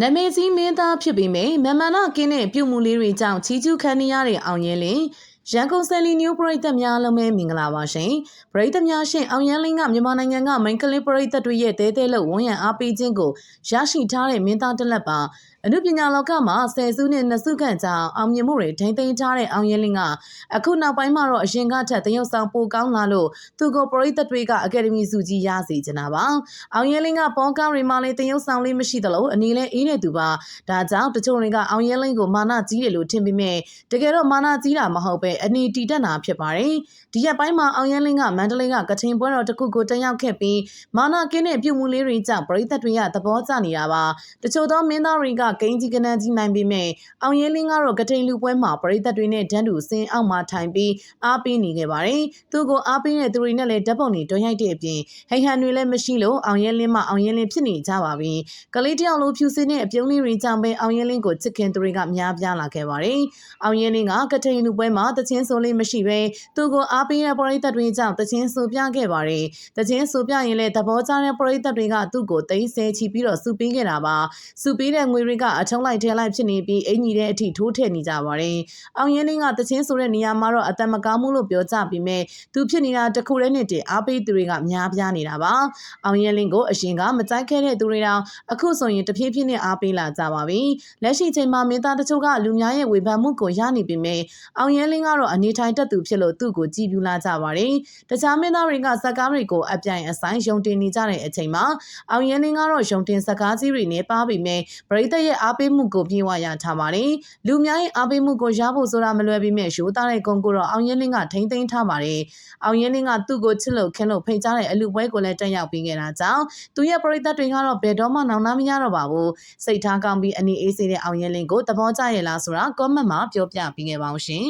နမေကြီးမင်းသားဖြစ်ပေမယ့်မမနာကင်းတဲ့ပြုမှုလေးတွေကြောင့်ချီးကျူးခံနေရတဲ့အောင်ရဲလင်း ရန်ကုန်ဆယ်လီနျူပရိသတ်များလုံးပဲမင်္ဂလာပါရှင်ပရိသတ်များရှင်အောင်ရဲလင်းကမြန်မာနိုင်ငံကမိန်ကလေးပရိသတ်တွေရဲ့တဲတဲလို့ဝန်ရံအားပေးခြင်းကိုရရှိထားတဲ့မင်းသားတစ်လက်ပါအနုပညာလောကမှာဆယ်စုနှစ်နှစ်စုခန့်ကြာအောင်မြင်မှုတွေထိမ့်သိမ်းထားတဲ့အောင်ရဲလင်းကအခုနောက်ပိုင်းမှာတော့အရင်ကထက်တရုတ်ဆောင်ပိုကောင်းလာလို့သူကိုပရိသတ်တွေကအကယ်ဒမီစုကြီးရစေချင်တာပါအောင်ရဲလင်းကပေါကားရီမာလေးတရုတ်ဆောင်လေးမရှိသလိုအနေနဲ့အေးနေသူပါဒါကြောင့်တချို့တွေကအောင်ရဲလင်းကိုမာနကြီးတယ်လို့ထင်ပေမဲ့တကယ်တော့မာနကြီးတာမဟုတ်ပဲအနေတီတက်တာဖြစ်ပါတယ်ဒီရက်ပိုင်းမှာအောင်ရဲလင်းကမန္တလေးကကထင်ပွဲတော်တစ်ခုကိုတက်ရောက်ခဲ့ပြီးမာနကင်းတဲ့ပြုမှုလေးတွေကြောင့်ပရိသတ်တွေကသဘောကျနေတာပါတချို့သောမင်းသားတွေကဂိမ်းကြီးကနန်းကြီးနိုင်ပေမဲ့အောင်ရဲလင်းကတော့ကထိန်လူပွဲမှာပရိသတ်တွေနဲ့ဒန်းတူစင်းအောက်မှာထိုင်ပြီးအားပေးနေခဲ့ပါတယ်သူကိုအားပေးတဲ့သူတွေနဲ့လည်းဓာတ်ပုံတွေတွန်းရိုက်တဲ့အပြင်ဟိဟန်တွေလည်းမရှိလို့အောင်ရဲလင်းမှအောင်ရဲလင်းဖြစ်နေကြပါပြီကလေးတယောက်လိုဖြူစင်းတဲ့အပြုံးလေးတွေကြောင့်ပဲအောင်ရဲလင်းကိုချစ်ခင်သူတွေကများပြားလာခဲ့ပါတယ်အောင်ရဲလင်းကကထိန်လူပွဲမှာတချင်းဆိုလေးမရှိပဲသူကိုအားပေးတဲ့ပရိသတ်တွေကြောင့်တချင်းဆိုပြခဲ့ပါတယ်တချင်းဆိုပြရင်လည်းသဘောကျတဲ့ပရိသတ်တွေကသူ့ကိုတိတ်ဆဲချီပြီးတော့စူပေးခဲ့တာပါစူပေးတဲ့ငွေတွေကအထုံးလိုက်ထဲလိုက်ဖြစ်နေပြီးအင်ကြီးတဲ့အထိထိုးထည့်နေကြပါတယ်အောင်ရဲလင်းကတချင်းဆိုတဲ့နေရာမှာတော့အတမကောင်းမှုလို့ပြောကြပြီးမဲ့သူဖြစ်နေတာတခုတည်းနဲ့တည်းအားပေးသူတွေကများပြားနေတာပါအောင်ရဲလင်းကိုအရင်ကမကြိုက်ခဲ့တဲ့သူတွေတောင်အခုဆိုရင်တဖြည်းဖြည်းနဲ့အားပေးလာကြပါပြီလက်ရှိချိန်မှာမင်းသားတချို့ကလူများရဲ့ဝေဖန်မှုကိုရနေပေမဲ့အောင်ရဲလင်းကတော့အနေထိုင်တက်သူဖြစ်လို့သူ့ကိုကြည်ပြူလာကြပါတယ်တခြားမင်းသားတွေကဇက်ကားတွေကိုအပြိုင်အဆိုင်ယုံတင်နေကြတဲ့အချိန်မှာအောင်ရဲလင်းကတော့ယုံတင်ဇက်ကားကြီးတွေနဲ့ပါပြီးမဲ့ပရိသတ်ရဲ့အားပေးမှုကိုပြေဝရထားပါတယ်လူများရဲ့အားပေးမှုကိုရဖို့ဆိုတာမလွယ်ပေမဲ့ရိုးသားတဲ့ကုန်းကိုတော့အောင်ရဲလင်းကထိမ့်သိမ်းထားပါတယ်အောင်ရဲလင်းကသူ့ကိုချစ်လို့ခင်းလို့ဖိတ်ကြားတဲ့အလူပွဲကိုလည်းတက်ရောက်ပြီးခဲ့တာကြောင့်သူရဲ့ပရိသတ်တွေကတော့ဘယ်တော့မှနောင်နာမရတော့ပါဘူးစိတ်ထားကောင်းပြီးအနေအေးစေးတဲ့အောင်ရဲလင်းကိုသဘောကျရဲ့လားဆိုတာ comment မှာပြောပြပေးခဲ့ပါဦးရှင်